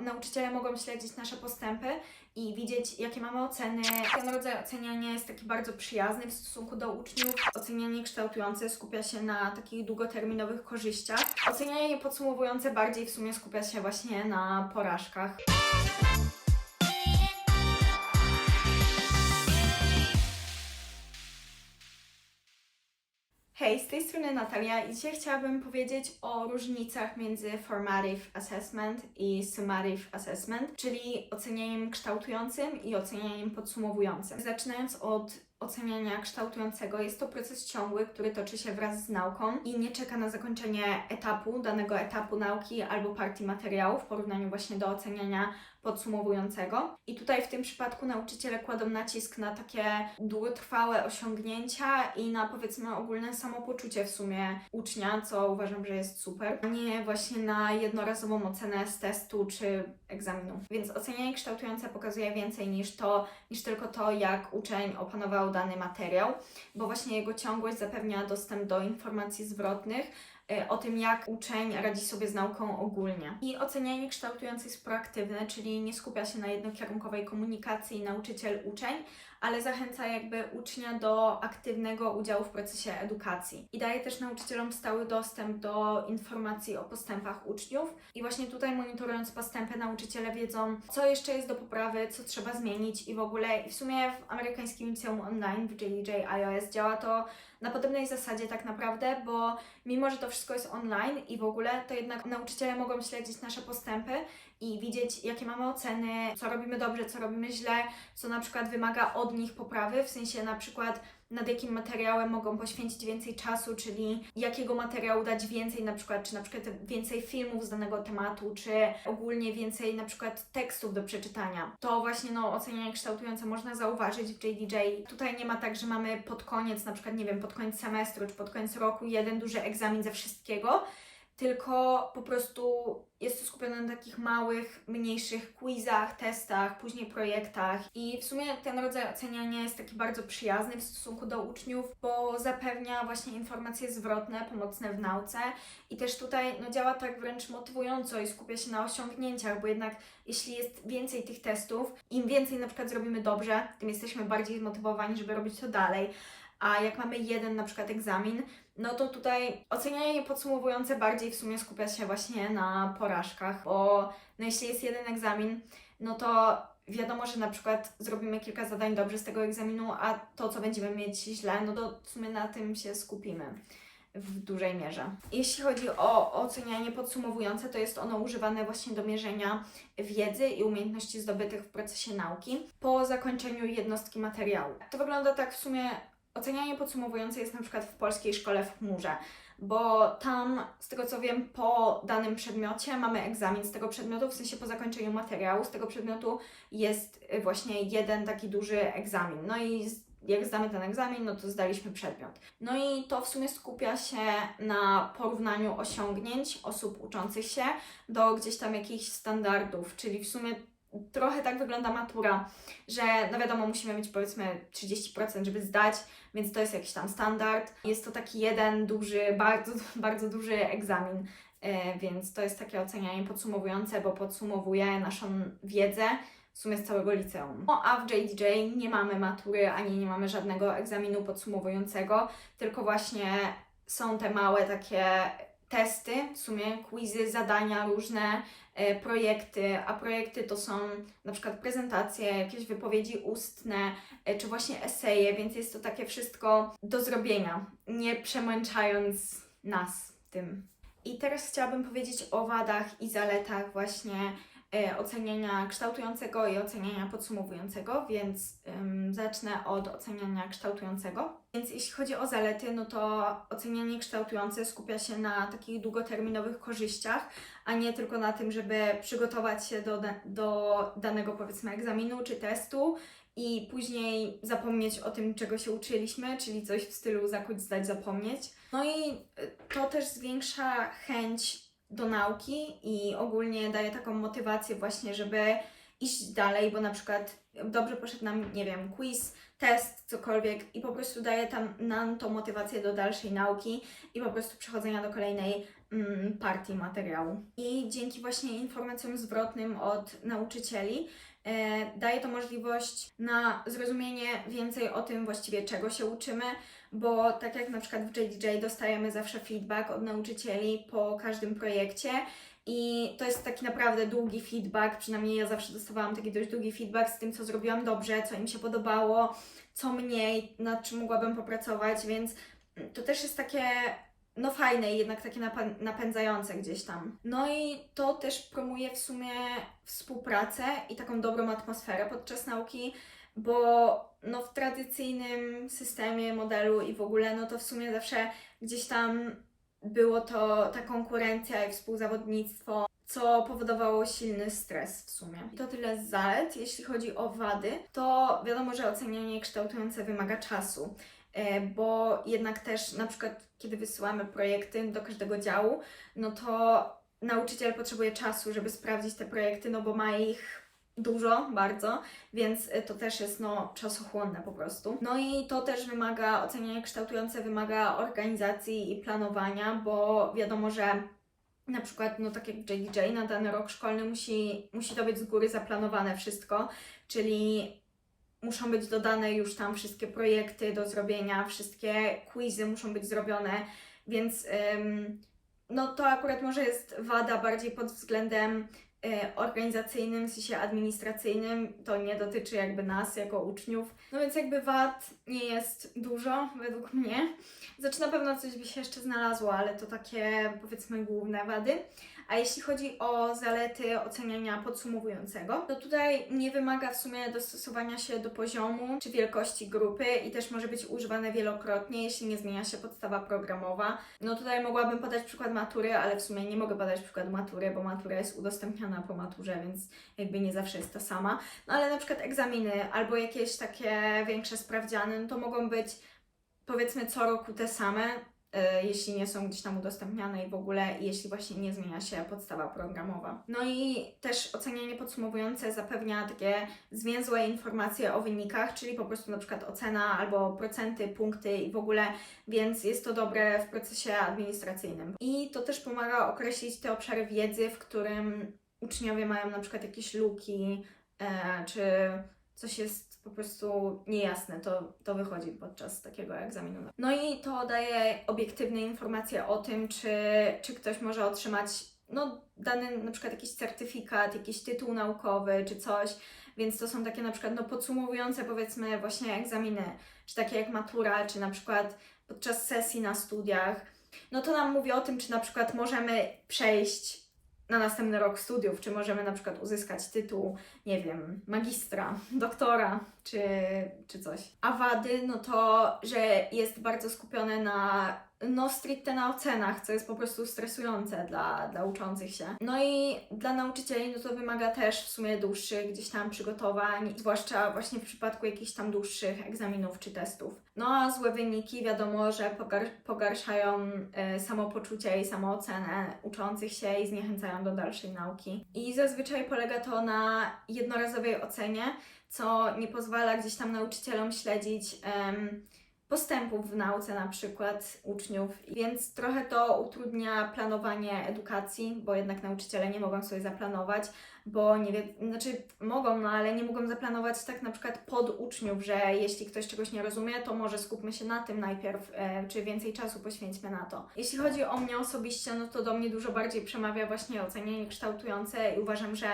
Nauczyciele mogą śledzić nasze postępy i widzieć, jakie mamy oceny. Ten rodzaj oceniania jest taki bardzo przyjazny w stosunku do uczniów. Ocenianie kształtujące skupia się na takich długoterminowych korzyściach. Ocenianie podsumowujące bardziej w sumie skupia się właśnie na porażkach. Hej, z tej strony Natalia i dzisiaj chciałabym powiedzieć o różnicach między formative assessment i summative assessment, czyli ocenianiem kształtującym i ocenianiem podsumowującym. Zaczynając od oceniania kształtującego, jest to proces ciągły, który toczy się wraz z nauką i nie czeka na zakończenie etapu, danego etapu nauki albo partii materiału w porównaniu właśnie do oceniania podsumowującego. I tutaj w tym przypadku nauczyciele kładą nacisk na takie długotrwałe osiągnięcia i na powiedzmy ogólne samopoczucie w sumie ucznia, co uważam, że jest super, a nie właśnie na jednorazową ocenę z testu czy egzaminu. Więc ocenianie kształtujące pokazuje więcej niż to, niż tylko to, jak uczeń opanował dany materiał, bo właśnie jego ciągłość zapewnia dostęp do informacji zwrotnych, o tym, jak uczeń radzi sobie z nauką ogólnie. I ocenianie kształtujące jest proaktywne, czyli nie skupia się na jednokierunkowej komunikacji nauczyciel-uczeń, ale zachęca jakby ucznia do aktywnego udziału w procesie edukacji. I daje też nauczycielom stały dostęp do informacji o postępach uczniów. I właśnie tutaj monitorując postępy, nauczyciele wiedzą, co jeszcze jest do poprawy, co trzeba zmienić i w ogóle. I w sumie w amerykańskim liceum online, w JDJ iOS działa to na podobnej zasadzie tak naprawdę, bo mimo, że to wszystko jest online i w ogóle, to jednak nauczyciele mogą śledzić nasze postępy i widzieć, jakie mamy oceny, co robimy dobrze, co robimy źle, co na przykład wymaga od nich poprawy, w sensie na przykład nad jakim materiałem mogą poświęcić więcej czasu, czyli jakiego materiału dać więcej, na przykład, czy na przykład więcej filmów z danego tematu, czy ogólnie więcej na przykład tekstów do przeczytania. To właśnie no, ocenianie kształtujące można zauważyć w JDJ. Tutaj nie ma tak, że mamy pod koniec, na przykład, nie wiem, pod koniec semestru, czy pod koniec roku jeden duży egzamin ze wszystkiego, tylko po prostu jest to skupione na takich małych, mniejszych quizach, testach, później projektach i w sumie ten rodzaj oceniania jest taki bardzo przyjazny w stosunku do uczniów, bo zapewnia właśnie informacje zwrotne, pomocne w nauce i też tutaj no, działa tak wręcz motywująco i skupia się na osiągnięciach, bo jednak jeśli jest więcej tych testów, im więcej na przykład zrobimy dobrze, tym jesteśmy bardziej zmotywowani, żeby robić to dalej. A jak mamy jeden na przykład egzamin, no to tutaj ocenianie podsumowujące bardziej w sumie skupia się właśnie na porażkach, bo no jeśli jest jeden egzamin, no to wiadomo, że na przykład zrobimy kilka zadań dobrze z tego egzaminu, a to, co będziemy mieć źle, no to w sumie na tym się skupimy w dużej mierze. Jeśli chodzi o ocenianie podsumowujące, to jest ono używane właśnie do mierzenia wiedzy i umiejętności zdobytych w procesie nauki po zakończeniu jednostki materiału. To wygląda tak w sumie Ocenianie podsumowujące jest na przykład w polskiej szkole w chmurze, bo tam, z tego co wiem, po danym przedmiocie mamy egzamin z tego przedmiotu, w sensie po zakończeniu materiału z tego przedmiotu jest y, właśnie jeden taki duży egzamin. No i jak zdamy ten egzamin, no to zdaliśmy przedmiot. No i to w sumie skupia się na porównaniu osiągnięć osób uczących się do gdzieś tam jakichś standardów, czyli w sumie trochę tak wygląda matura, że no wiadomo, musimy mieć powiedzmy 30%, żeby zdać, więc to jest jakiś tam standard. Jest to taki jeden duży, bardzo, bardzo duży egzamin, e, więc to jest takie ocenianie podsumowujące, bo podsumowuje naszą wiedzę w sumie z całego liceum. No a w JDJ nie mamy matury, ani nie mamy żadnego egzaminu podsumowującego, tylko właśnie są te małe takie testy, w sumie quizy, zadania różne, e, projekty, a projekty to są na przykład prezentacje, jakieś wypowiedzi ustne, e, czy właśnie eseje, więc jest to takie wszystko do zrobienia, nie przemęczając nas tym. I teraz chciałabym powiedzieć o wadach i zaletach właśnie oceniania kształtującego i oceniania podsumowującego, więc zacznę od oceniania kształtującego. Więc jeśli chodzi o zalety, no to ocenianie kształtujące skupia się na takich długoterminowych korzyściach, a nie tylko na tym, żeby przygotować się do, do danego powiedzmy egzaminu czy testu i później zapomnieć o tym, czego się uczyliśmy, czyli coś w stylu zakuć, zdać, zapomnieć. No i y, to też zwiększa chęć do nauki i ogólnie daje taką motywację właśnie, żeby iść dalej, bo na przykład dobrze poszedł nam, nie wiem, quiz, test, cokolwiek i po prostu daje tam nam tą motywację do dalszej nauki i po prostu przechodzenia do kolejnej mm, partii materiału. I dzięki właśnie informacjom zwrotnym od nauczycieli daje to możliwość na zrozumienie więcej o tym właściwie czego się uczymy, bo tak jak na przykład w JDJ dostajemy zawsze feedback od nauczycieli po każdym projekcie i to jest taki naprawdę długi feedback, przynajmniej ja zawsze dostawałam taki dość długi feedback z tym, co zrobiłam dobrze, co im się podobało, co mniej, nad czym mogłabym popracować, więc to też jest takie no fajne i jednak takie napędzające gdzieś tam. No i to też promuje w sumie współpracę i taką dobrą atmosferę podczas nauki, bo no w tradycyjnym systemie, modelu i w ogóle, no to w sumie zawsze gdzieś tam było to ta konkurencja i współzawodnictwo, co powodowało silny stres w sumie. I to tyle z zalet. Jeśli chodzi o wady, to wiadomo, że ocenianie kształtujące wymaga czasu, bo jednak też na przykład kiedy wysyłamy projekty do każdego działu, no to nauczyciel potrzebuje czasu, żeby sprawdzić te projekty, no bo ma ich dużo, bardzo, więc y, to też jest no, czasochłonne po prostu. No i to też wymaga, ocenianie kształtujące wymaga organizacji i planowania, bo wiadomo, że na przykład, no tak jak JDJ, na dany rok szkolny musi, musi to być z góry zaplanowane wszystko, czyli muszą być dodane już tam wszystkie projekty do zrobienia, wszystkie quizy muszą być zrobione, więc no to akurat może jest wada bardziej pod względem y, organizacyjnym, w sensie administracyjnym, to nie dotyczy jakby nas jako uczniów. No więc jakby wad nie jest dużo według mnie. Znaczy na pewno coś by się jeszcze znalazło, ale to takie powiedzmy główne wady. A jeśli chodzi o zalety oceniania podsumowującego, to tutaj nie wymaga w sumie dostosowania się do poziomu czy wielkości grupy i też może być używane wielokrotnie, jeśli nie zmienia się podstawa programowa. No tutaj mogłabym podać przykład matury, ale w sumie nie mogę podać przykładu matury, bo matura jest udostępniana po maturze, więc jakby nie zawsze jest ta sama. No ale na przykład egzaminy albo jakieś takie większe sprawdziany, no to mogą być powiedzmy co roku te same, jeśli nie są gdzieś tam udostępniane i w ogóle, jeśli właśnie nie zmienia się podstawa programowa. No i też ocenianie podsumowujące zapewnia takie zwięzłe informacje o wynikach, czyli po prostu na przykład ocena albo procenty, punkty i w ogóle, więc jest to dobre w procesie administracyjnym. I to też pomaga określić te obszary wiedzy, w którym uczniowie mają na przykład jakieś luki, e, czy coś jest po prostu niejasne, to, to wychodzi podczas takiego egzaminu. No i to daje obiektywne informacje o tym, czy, czy ktoś może otrzymać no, dany na przykład jakiś certyfikat, jakiś tytuł naukowy czy coś, więc to są takie na przykład no, podsumowujące powiedzmy właśnie egzaminy, czy takie jak matura, czy na przykład podczas sesji na studiach. No to nam mówi o tym, czy na przykład możemy przejść na następny rok studiów, czy możemy na przykład uzyskać tytuł, nie wiem, magistra, doktora, czy, czy coś. A wady, no to, że jest bardzo skupione na, no stricte na ocenach, co jest po prostu stresujące dla, dla uczących się. No i dla nauczycieli, no to wymaga też w sumie dłuższych gdzieś tam przygotowań, zwłaszcza właśnie w przypadku jakichś tam dłuższych egzaminów czy testów. No a złe wyniki wiadomo, że pogar- pogarszają y, samopoczucie i samoocenę uczących się i zniechęcają do dalszej nauki. I zazwyczaj polega to na jednorazowej ocenie, co nie pozwala gdzieś tam nauczycielom śledzić postępów w nauce na przykład uczniów, więc trochę to utrudnia planowanie edukacji, bo jednak nauczyciele nie mogą sobie zaplanować, bo nie wiem, znaczy mogą, no ale nie mogą zaplanować tak na przykład pod uczniów, że jeśli ktoś czegoś nie rozumie, to może skupmy się na tym najpierw, e, czy więcej czasu poświęćmy na to. Jeśli chodzi o mnie osobiście, no to do mnie dużo bardziej przemawia właśnie ocenianie kształtujące i uważam, że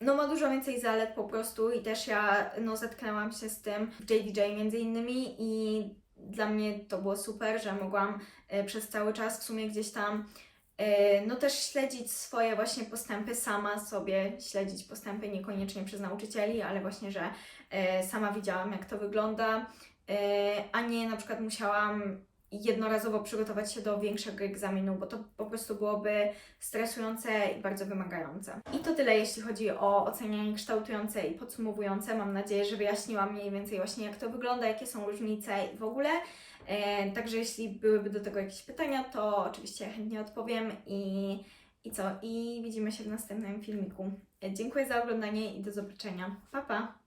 no ma dużo więcej zalet po prostu i też ja no zetknęłam się z tym w JDJ między innymi i dla mnie to było super, że mogłam e, przez cały czas w sumie gdzieś tam e, no też śledzić swoje właśnie postępy sama sobie, śledzić postępy niekoniecznie przez nauczycieli, ale właśnie, że e, sama widziałam jak to wygląda, a nie na przykład musiałam jednorazowo przygotować się do większego egzaminu, bo to po prostu byłoby stresujące i bardzo wymagające. I to tyle, jeśli chodzi o ocenianie kształtujące i podsumowujące. Mam nadzieję, że wyjaśniłam mniej więcej właśnie jak to wygląda, jakie są różnice i w ogóle. E, także jeśli byłyby do tego jakieś pytania, to oczywiście chętnie odpowiem i, I co? I widzimy się w następnym filmiku. Dziękuję za oglądanie i do zobaczenia. Pa, pa!